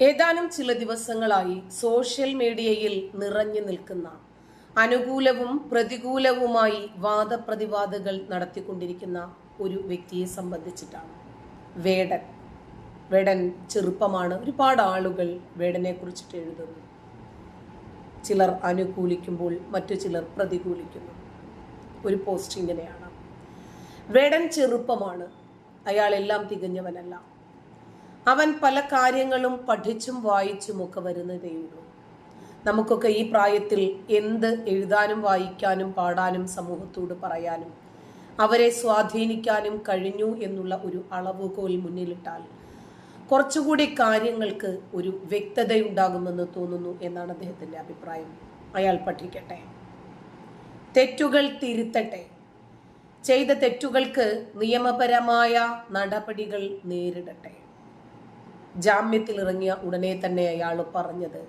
ഏതാനും ചില ദിവസങ്ങളായി സോഷ്യൽ മീഡിയയിൽ നിറഞ്ഞു നിൽക്കുന്ന അനുകൂലവും പ്രതികൂലവുമായി വാദപ്രതിവാദങ്ങൾ നടത്തിക്കൊണ്ടിരിക്കുന്ന ഒരു വ്യക്തിയെ സംബന്ധിച്ചിട്ടാണ് വേടൻ. വേടൻ ചെറുപ്പമാണ്. ഒരുപാട് ആളുകൾ വേടനെ കുറിച്ചിട്ട് എഴുതുന്നു. ചിലർ അനുകൂലിക്കുമ്പോൾ മറ്റു ചിലർ പ്രതികൂലിക്കുന്നു. ഒരു പോസ്റ്റ് ഇങ്ങനെയാണ്. വേടൻ ചെറുപ്പമാണ്. അയാളെല്ലാം തികഞ്ഞവനല്ല. അവൻ പല കാര്യങ്ങളും പഠിച്ചും വായിച്ചും ഒക്കെ വരുന്നതേയുള്ളൂ നമുക്കൊക്കെ ഈ പ്രായത്തിൽ എന്ത് എഴുതാനും വായിക്കാനും പാടാനും സമൂഹത്തോട് പറയാനും അവരെ സ്വാധീനിക്കാനും കഴിഞ്ഞു എന്നുള്ള ഒരു അളവുകോൽ മുന്നിലിട്ടാൽ കുറച്ചുകൂടി കാര്യങ്ങൾക്ക് ഒരു വ്യക്തതയുണ്ടാകുമെന്ന് തോന്നുന്നു എന്നാണ് അദ്ദേഹത്തിന്റെ അഭിപ്രായം. അയാൾ പഠിക്കട്ടെ. തെറ്റുകൾ തിരുത്തട്ടെ. ചെയ്ത തെറ്റുകൾക്ക് നിയമപരമായ നടപടികൾ നേരിടട്ടെ. ജാമ്യത്തിൽ ഇറങ്ങിയ ഉടനെ തന്നെ അയാൾ പറഞ്ഞത്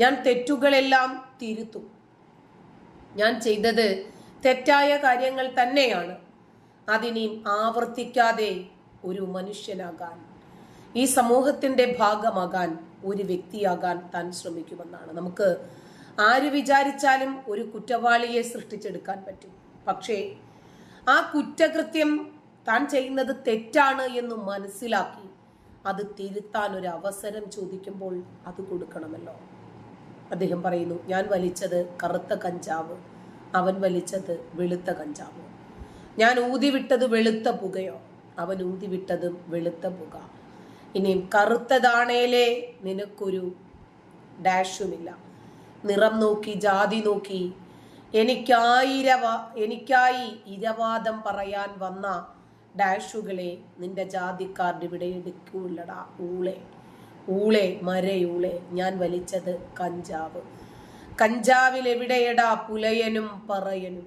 ഞാൻ തെറ്റുകളെല്ലാം തിരുത്തും. ഞാൻ ചെയ്തത് തെറ്റായ കാര്യങ്ങൾ തന്നെയാണ്. അതിനെയും ആവർത്തിക്കാതെ ഒരു മനുഷ്യനാകാൻ ഈ സമൂഹത്തിന്റെ ഭാഗമാകാൻ ഒരു വ്യക്തിയാകാൻ താൻ ശ്രമിക്കുമെന്നാണ്. നമുക്ക് ആര് വിചാരിച്ചാലും ഒരു കുറ്റവാളിയെ സൃഷ്ടിച്ചെടുക്കാൻ പറ്റും. പക്ഷേ ആ കുറ്റകൃത്യം താൻ ചെയ്യുന്നത് തെറ്റാണ് എന്ന് മനസ്സിലാക്കി അത് തിരുത്താൻ ഒരു അവസരം ചോദിക്കുമ്പോൾ അത് കൊടുക്കണമല്ലോ. അദ്ദേഹം പറയുന്നു ഞാൻ വലിച്ചത് കറുത്ത കഞ്ചാവ് അവൻ വലിച്ചത് വെളുത്ത കഞ്ചാവ്. ഞാൻ ഊതിവിട്ടത് വെളുത്ത പുകയോ അവൻ ഊതിവിട്ടതും വെളുത്ത പുക. ഇനിയും കറുത്തതാണേലേ നിനക്കൊരു ഡാഷുമില്ല. നിറം നോക്കി ജാതി നോക്കി എനിക്കായിരവ എനിക്കായി ഇരവാദം പറയാൻ വന്ന ഡാഷുകളെ നിന്റെ ജാതിക്കാരുടെ ഇവിടെ എടുക്കൂലടാ ഊളെ ഊളെ മരയൂളെ ഞാൻ വലിച്ചത് കഞ്ചാവ്. കഞ്ചാവിൽ എവിടെയടാ പുലയനും പറയനും?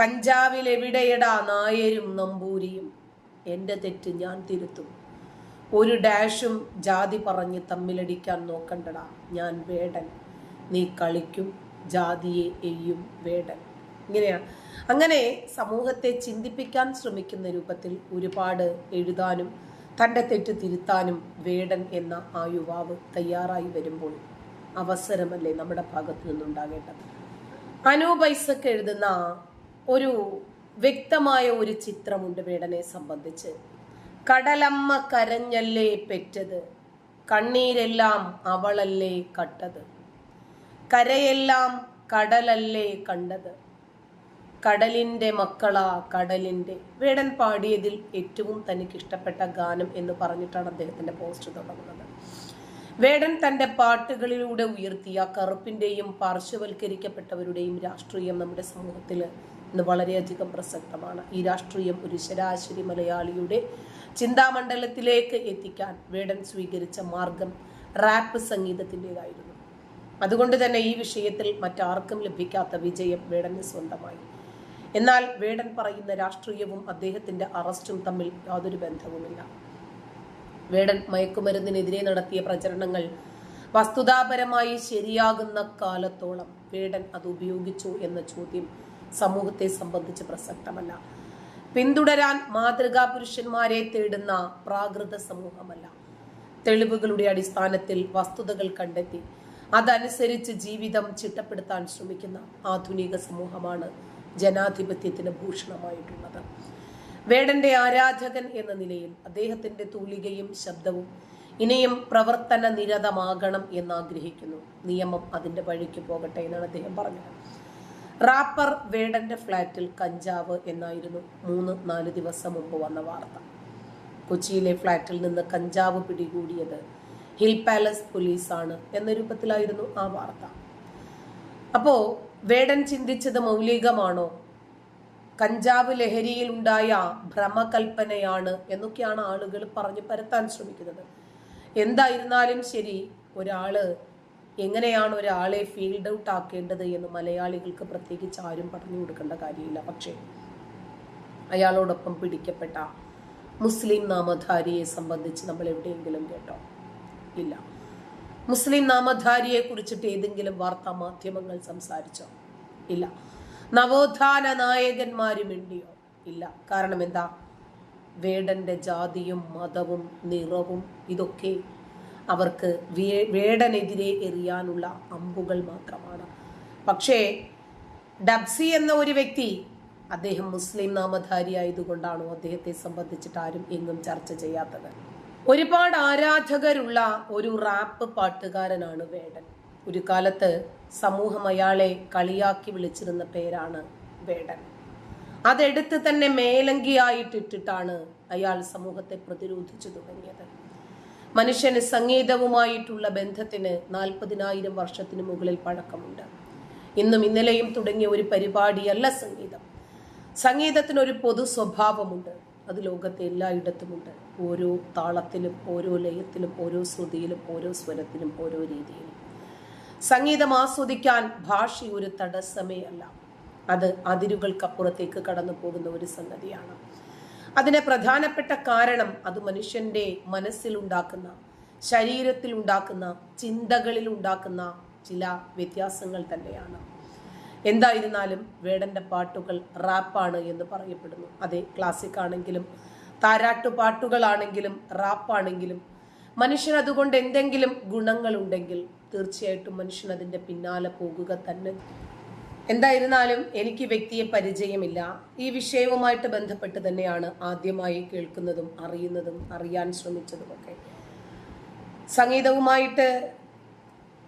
കഞ്ചാവിൽ എവിടെയടാ നായരും നമ്പൂരിയും? എന്റെ തെറ്റ് ഞാൻ തിരുത്തും. ഒരു ഡാഷും ജാതി പറഞ്ഞ് തമ്മിലടിക്കാൻ നോക്കണ്ടടാ. ഞാൻ വേടൻ. നീ കളിക്കും ജാതിയെ എയ്യും വേടൻ. ഇങ്ങനെയാണ് അങ്ങനെ സമൂഹത്തെ ചിന്തിപ്പിക്കാൻ ശ്രമിക്കുന്ന രൂപത്തിൽ ഒരുപാട് എഴുതാനും തന്റെ തെറ്റ് തിരുത്താനും വേടൻ എന്ന ആ യുവാവ് തയ്യാറായി വരുമ്പോൾ അവസരമല്ലേ നമ്മുടെ ഭാഗത്തു നിന്നുണ്ടാകേണ്ടത്? അനൂപ് ഐസക് എഴുതുന്ന ഒരു വ്യക്തമായ ഒരു ചിത്രമുണ്ട് വേടനെ സംബന്ധിച്ച്. കടലമ്മ കരഞ്ഞല്ലേ പെറ്റത്? കണ്ണീരെല്ലാം അവളല്ലേ കട്ടത്? കരയെല്ലാം കടലല്ലേ കണ്ടത്? കടലിന്റെ മക്കളാ കടലിന്റെ വേടൻ പാടിയതിൽ ഏറ്റവും തനിക്ക് ഇഷ്ടപ്പെട്ട ഗാനം എന്ന് പറഞ്ഞിട്ടാണ് അദ്ദേഹത്തിന്റെ പോസ്റ്റ് തുടങ്ങുന്നത്. വേടൻ തന്റെ പാട്ടുകളിലൂടെ ഉയർത്തിയ കറുപ്പിന്റെയും പാർശ്വവൽക്കരിക്കപ്പെട്ടവരുടെയും രാഷ്ട്രീയം നമ്മുടെ സമൂഹത്തിൽ ഇന്ന് വളരെയധികം പ്രസക്തമാണ്. ഈ രാഷ്ട്രീയം ഒരു ശരാശരി മലയാളിയുടെ ചിന്താമണ്ഡലത്തിലേക്ക് എത്തിക്കാൻ വേടൻ സ്വീകരിച്ച മാർഗം റാപ്പ് സംഗീതത്തിന്റെതായിരുന്നു. അതുകൊണ്ട് തന്നെ ഈ വിഷയത്തിൽ മറ്റാർക്കും ലഭിക്കാത്ത വിജയം വേടന് സ്വന്തമായി. എന്നാൽ വേടൻ പറയുന്ന രാഷ്ട്രീയവും അദ്ദേഹത്തിന്റെ അറസ്റ്റും തമ്മിൽ യാതൊരു ബന്ധവുമില്ല. വേടൻ മയക്കുമരുന്നിനെതിരെ നടത്തിയ പ്രചരണങ്ങൾ വസ്തുതാപരമായി ശരിയാകുന്ന കാലത്തോളം വേടൻ അത് ഉപയോഗിച്ചു എന്ന ചോദ്യം സമൂഹത്തെ സംബന്ധിച്ച് പ്രസക്തമല്ല. പിന്തുടരാൻ മാതൃകാ പുരുഷന്മാരെ തേടുന്ന പ്രാകൃത സമൂഹമല്ല. തെളിവുകളുടെ അടിസ്ഥാനത്തിൽ വസ്തുതകൾ കണ്ടെത്തി അതനുസരിച്ച് ജീവിതം ചിട്ടപ്പെടുത്താൻ ശ്രമിക്കുന്ന ആധുനിക സമൂഹമാണ് ജനാധിപത്യത്തിന് ഭൂഷണമായിട്ടുള്ളത്. വേടന്റെ ആരാധകൻ എന്ന നിലയിൽ അദ്ദേഹത്തിന്റെ തൂലികയും ശബ്ദവും ഇനിയും പ്രവർത്തന നിരതമാകണം എന്നാഗ്രഹിക്കുന്നു. നിയമം അതിന്റെ വഴിക്ക് പോകട്ടെ എന്നാണ് അദ്ദേഹം പറഞ്ഞത്. റാപ്പർ വേടന്റെ ഫ്ളാറ്റിൽ കഞ്ചാവ് എന്നായിരുന്നു മൂന്ന് നാല് ദിവസം മുമ്പ് വന്ന വാർത്ത. കൊച്ചിയിലെ ഫ്ളാറ്റിൽ നിന്ന് കഞ്ചാവ് പിടികൂടിയത് ഹിൽ പാലസ് പോലീസാണ് എന്ന രൂപത്തിലായിരുന്നു ആ വാർത്ത. അപ്പോ വേടൻ ചിന്തിച്ചത് മൗലികമാണോ? കഞ്ചാവ് ലഹരിയിൽ ഉണ്ടായ ഭ്രമകൽപ്പനയാണ് എന്നൊക്കെയാണ് ആളുകൾ പറഞ്ഞു പരത്താൻ ശ്രമിക്കുന്നത്. എന്തായിരുന്നാലും ശരി ഒരാൾ എങ്ങനെയാണ് ഒരാളെ ഫീൽഡ് ഔട്ട് ആക്കേണ്ടത് എന്ന് മലയാളികൾക്ക് പ്രത്യേകിച്ച് ആരും പറഞ്ഞു കൊടുക്കേണ്ട കാര്യമില്ല. പക്ഷേ അയാളോടൊപ്പം പിടിക്കപ്പെട്ട മുസ്ലിം നാമധാരിയെ സംബന്ധിച്ച് നമ്മൾ എവിടെയെങ്കിലും കേട്ടോ? ഇല്ല. മുസ്ലിം നാമധാരിയെ കുറിച്ചിട്ട് ഏതെങ്കിലും വാർത്താ മാധ്യമങ്ങൾ സംസാരിച്ചോ? ഇല്ല. നവോത്ഥാന നായകന്മാരും ഉണ്ടിയോ ഇല്ല. കാരണം എന്താ? വേടന്റെ ജാതിയും മതവും നിറവും ഇതൊക്കെ അവർക്ക് വേടനെതിരെ എറിയാനുള്ള അമ്പുകൾ മാത്രമാണ്. പക്ഷേ ഡബ്സി എന്ന ഒരു വ്യക്തി അദ്ദേഹം മുസ്ലിം നാമധാരി ആയതുകൊണ്ടാണോ അദ്ദേഹത്തെ സംബന്ധിച്ചിട്ട് ആരും എങ്ങും ചർച്ച ചെയ്യാത്തത്? ഒരുപാട് ആരാധകരുള്ള ഒരു റാപ്പ് പാട്ടുകാരനാണ് വേടൻ. ഒരു കാലത്ത് സമൂഹം അയാളെ കളിയാക്കി വിളിച്ചിരുന്ന പേരാണ് വേടൻ. അതെടുത്ത് തന്നെ മേലങ്കിയായിട്ടിട്ടിട്ടാണ് അയാൾ സമൂഹത്തെ പ്രതിരോധിച്ചു തുടങ്ങിയത്. മനുഷ്യന് സംഗീതവുമായിട്ടുള്ള ബന്ധത്തിന് നാൽപ്പതിനായിരം വർഷത്തിന് മുകളിൽ പഴക്കമുണ്ട്. ഇന്നും ഇന്നലെയും തുടങ്ങിയ ഒരു പരിപാടിയല്ല സംഗീതം. സംഗീതത്തിനൊരു പൊതു സ്വഭാവമുണ്ട്. അത് ലോകത്തെ എല്ലായിടത്തുമുണ്ട് ഓരോ താളത്തിലും ഓരോ ലയത്തിലും ഓരോ ശ്രുതിയിലും ഓരോ സ്വരത്തിലും ഓരോ രീതിയിലും. സംഗീതം ആസ്വദിക്കാൻ ഭാഷ ഒരു തടസ്സമേ അല്ല അത് അതിരുകൾക്കപ്പുറത്തേക്ക് കടന്നു പോകുന്ന ഒരു സംഗതിയാണ്. അതിന് പ്രധാനപ്പെട്ട കാരണം അത് മനുഷ്യന്റെ മനസ്സിലുണ്ടാക്കുന്ന ശരീരത്തിൽ ഉണ്ടാക്കുന്ന ചിന്തകളിൽ ഉണ്ടാക്കുന്ന ചില വ്യത്യാസങ്ങൾ തന്നെയാണ്. എന്തായിരുന്നാലും വേടന്റെ പാട്ടുകൾ റാപ്പാണ് എന്ന് പറയപ്പെടുന്നു. അതെ ക്ലാസിക് ആണെങ്കിലും താരാട്ടു പാട്ടുകളാണെങ്കിലും റാപ്പാണെങ്കിലും മനുഷ്യൻ അതുകൊണ്ട് എന്തെങ്കിലും ഗുണങ്ങളുണ്ടെങ്കിൽ തീർച്ചയായിട്ടും മനുഷ്യൻ അതിന്റെ പിന്നാലെ പോകുക തന്നെ. എന്തായിരുന്നാലും എനിക്ക് വ്യക്തിയെ പരിചയമില്ല. ഈ വിഷയവുമായിട്ട് ബന്ധപ്പെട്ട് തന്നെയാണ് ആദ്യമായി കേൾക്കുന്നതും അറിയുന്നതും അറിയാൻ ശ്രമിച്ചതുമൊക്കെ. സംഗീതവുമായിട്ട്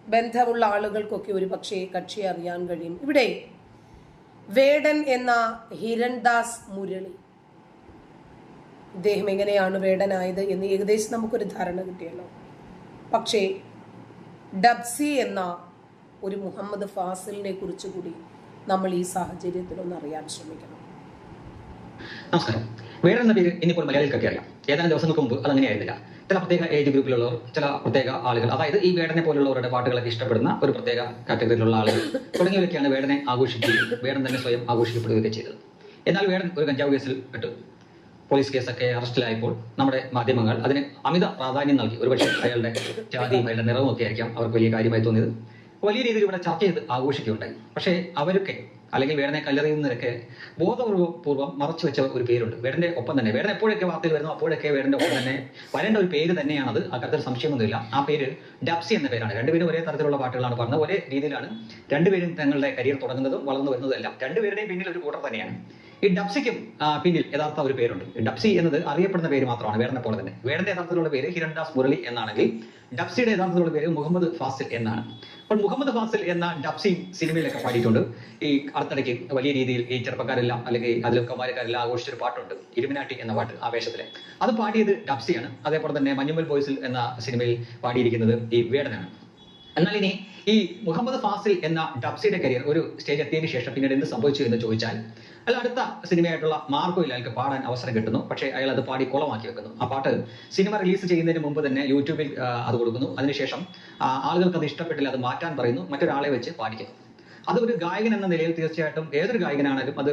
ബന്ധമുള്ള ആളുകൾക്കൊക്കെ ഒരു പക്ഷേ കക്ഷിയെ അറിയാൻ കഴിയും. ഇവിടെ വേടൻ എന്ന ഹിരൺദാസ് മുരളി. ഇദ്ദേഹം എങ്ങനെയാണ് വേടനായത് എന്ന് ഏകദേശം നമുക്കൊരു ധാരണ കിട്ടിയല്ലോ. പക്ഷേ ഡബ്സി എന്ന ഒരു മുഹമ്മദ് ഫാസിലിനെ കുറിച്ച് കൂടി നമ്മൾ ഈ സാഹചര്യത്തിൽ ഒന്ന് അറിയാൻ ശ്രമിക്കണം. വേറെ എന്ന പേര് ഇന്നിപ്പോൾ മലയാളികൾക്കൊക്കെ അറിയാം? ഏതാനും ദിവസങ്ങൾക്ക് മുമ്പ് അതങ്ങനെയായിരുന്നില്ല ചില പ്രത്യേക ഏജ് ഗ്രൂപ്പിലുള്ളവർ ചില പ്രത്യേക ആളുകൾ അതായത് ഈ വേടനെ പോലുള്ളവരുടെ പാട്ടുകളൊക്കെ ഇഷ്ടപ്പെടുന്ന ഒരു പ്രത്യേക കാറ്റഗറിയിലുള്ള ആളുകൾ തുടങ്ങിയവരൊക്കെയാണ് വേടനെ ആഘോഷിക്കുകയും വേടൻ തന്നെ സ്വയം ആഘോഷിക്കപ്പെടുകയൊക്കെ ചെയ്തത്. എന്നാൽ വേടൻ ഒരു കഞ്ചാവ് കേസിൽ പെട്ടു. പോലീസ് കേസൊക്കെ അറസ്റ്റിലായപ്പോൾ നമ്മുടെ മാധ്യമങ്ങൾ അതിന് അമിത പ്രാധാന്യം നൽകി. ഒരുപക്ഷെ അയാളുടെ ജാതിയും അയാളുടെ നിറവും ഒക്കെ ആയിരിക്കാം അവർക്ക് വലിയ കാര്യമായി തോന്നിയത്. വലിയ രീതിയിൽ ഇവിടെ ചർച്ച ചെയ്ത് ആഘോഷിക്കുകയുണ്ടായി. പക്ഷേ അവരൊക്കെ അല്ലെങ്കിൽ വേടനെ കല്ലെറിയുന്നവരൊക്കെ ബോധപൂർവം മറച്ചു വെച്ച ഒരു പേരുണ്ട്. വേടന്റെ ഒപ്പം തന്നെ. വേടൻ എപ്പോഴൊക്കെ വാർത്തയിൽ വരുന്നു അപ്പോഴൊക്കെ വേടന്റെ ഒപ്പം തന്നെ വരേണ്ട ഒരു പേര് തന്നെയാണത്. അക്കാര്യത്തിൽ സംശയമൊന്നുമില്ല. ആ പേര് ഡബ്സി എന്ന പേരാണ്. രണ്ടുപേരും ഒരേ തരത്തിലുള്ള പാട്ടുകളാണ് പറഞ്ഞത് ഒരേ രീതിയിലാണ് രണ്ടുപേരും തങ്ങളുടെ കരിയർ തുടങ്ങുന്നതും വളർന്നു വരുന്നതും എല്ലാം രണ്ടുപേരുടെയും പിന്നിൽ ഒരു കൂട്ടർ തന്നെയാണ്. ഈ ഡബ്സിക്കും പിന്നിൽ യഥാർത്ഥ ഒരു പേരുണ്ട്. ഡബ്സി എന്നത് അറിയപ്പെടുന്ന പേര് മാത്രമാണ് വേടനെ പോലെ തന്നെ. വേടന്റെ യഥാർത്ഥത്തിലുള്ള പേര് ഹിരൺദാസ് മുരളി എന്നാണെങ്കിൽ ഡബ്സിയുടെ യഥാർത്ഥത്തിലുള്ള പേര് മുഹമ്മദ് ഫാസിൽ എന്നാണ്. അപ്പോൾ മുഹമ്മദ് ഫാസിൽ എന്ന ഡബ്സി സിനിമയിലൊക്കെ പാടിയിട്ടുണ്ട്. ഈ അടുത്തിടയ്ക്ക് വലിയ രീതിയിൽ ഈ ചെറുപ്പക്കാരെല്ലാം അല്ലെങ്കിൽ അതിലെ കൗമാരക്കാരെല്ലാം ആഘോഷിച്ചൊരു പാട്ടുണ്ട്. ഇരുമിനാട്ടി എന്ന പാട്ട് ആവേശത്തിലെ. അത് പാടിയത് ഡബ്സിയാണ്. അതേപോലെ തന്നെ മഞ്ഞുമൽ ബോയ്സിൽ എന്ന സിനിമയിൽ പാടിയിരിക്കുന്നത് ഈ വേടനാണ്. എന്നാൽ ഇനി ഈ മുഹമ്മദ് ഫാസിൽ എന്ന ഡബ്സിയുടെ കരിയർ ഒരു സ്റ്റേജ് എത്തിയതിനു ശേഷം പിന്നീട് എന്ത് സംഭവിച്ചു എന്ന് ചോദിച്ചാൽ അയാൾ അടുത്ത സിനിമയായിട്ടുള്ള മാർഗോയിൽ അയാൾക്ക് പാടാൻ അവസരം കിട്ടുന്നു. പക്ഷേ അയാൾ അത് പാടി കുളമാക്കി വെക്കുന്നു. ആ പാട്ട് സിനിമ റിലീസ് ചെയ്യുന്നതിന് മുമ്പ് തന്നെ യൂട്യൂബിൽ അത് കൊടുക്കുന്നു. അതിനുശേഷം ആളുകൾക്ക് അത് ഇഷ്ടപ്പെട്ടില്ല അത് മാറ്റാൻ പറയുന്നു. മറ്റൊരാളെ വെച്ച് പാടിക്കുന്നു. ഒരു ഗായകൻ എന്ന നിലയിൽ തീർച്ചയായിട്ടും ഏതൊരു ഗായകനാണെങ്കിലും അത്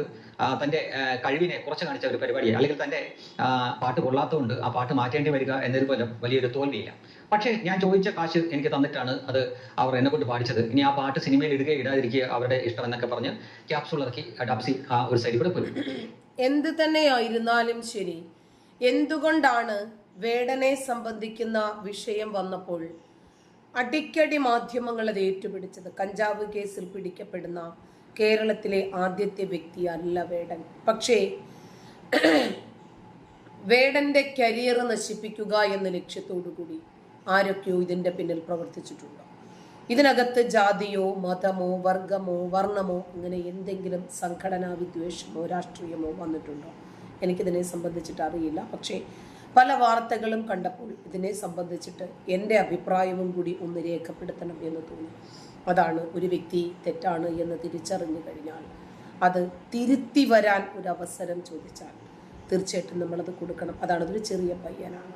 തന്റെ കഴിവിനെ കുറച്ച് കാണിച്ച ഒരു പരിപാടിയാണ്. അല്ലെങ്കിൽ തന്റെ പാട്ട് കൊള്ളാത്തതുകൊണ്ട് ആ പാട്ട് മാറ്റേണ്ടി വരിക എന്നൊരു പോലും വലിയൊരു തോൽവിയില്ല. പക്ഷേ ഞാൻ ചോദിച്ച കാശ് എനിക്ക് തന്നിട്ടാണ് അത് അവർ എന്നെ കൊണ്ട് പാടിച്ചത്. ഇനി ആ പാട്ട് സിനിമയിൽ ഇടുക ഇടാതിരിക്കുക അവരുടെ ഇഷ്ടം എന്നൊക്കെ പറഞ്ഞ് ക്യാപ്സൂൾ ഇറക്കി ഡബ്സി ആ ഒരു സൈഡിലൂടെ പോയി. എന്ത് തന്നെയായിരുന്നാലും ശരി എന്തുകൊണ്ടാണ് വേടനെ സംബന്ധിക്കുന്ന വിഷയം വന്നപ്പോൾ അടിക്കടി മാധ്യമങ്ങൾ അത് ഏറ്റുപിടിച്ചത്? കഞ്ചാവ് കേസിൽ പിടിക്കപ്പെടുന്ന കേരളത്തിലെ ആദ്യത്തെ വ്യക്തിയല്ല വേടൻ. പക്ഷേ വേടന്റെ കരിയർ നശിപ്പിക്കുക എന്ന ലക്ഷ്യത്തോടുകൂടി ആരൊക്കെയോ ഇതിന്റെ പിന്നിൽ പ്രവർത്തിച്ചിട്ടുണ്ട്. ഇതിനകത്ത് ജാതിയോ മതമോ വർഗമോ വർണമോ അങ്ങനെ എന്തെങ്കിലും സംഘടനാ വിദ്വേഷമോ രാഷ്ട്രീയമോ വന്നിട്ടുണ്ടോ? എനിക്കിതിനെ സംബന്ധിച്ചിട്ട് അറിയില്ല. പക്ഷേ പല വാർത്തകളും കണ്ടപ്പോൾ ഇതിനെ സംബന്ധിച്ചിട്ട് എന്റെ അഭിപ്രായവും കൂടി ഒന്ന് രേഖപ്പെടുത്തണം എന്ന് തോന്നി. അതാണ് ഒരു വ്യക്തി തെറ്റാണ് എന്ന് തിരിച്ചറിഞ്ഞു കഴിഞ്ഞാൽ അത് തിരുത്തി വരാൻ ഒരു അവസരം ചോദിച്ചാൽ തീർച്ചയായിട്ടും നമ്മളത് കൊടുക്കണം. അതാണ് അതൊരു ചെറിയ പയ്യനാണ്.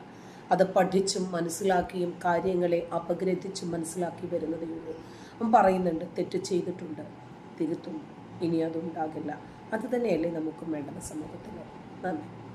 അത് പഠിച്ചും മനസ്സിലാക്കിയും കാര്യങ്ങളെ അപഗ്രഥിച്ചും മനസ്സിലാക്കി വരുന്നതേ ഉള്ളൂ. അവൻ പറയുന്നുണ്ട് തെറ്റ് ചെയ്തിട്ടുണ്ട് തിരുത്തും. ഇനി അതുണ്ടാകില്ല. അത് തന്നെയല്ലേ നമുക്കും വേണ്ടത് സമൂഹത്തിൽ നന്ദി.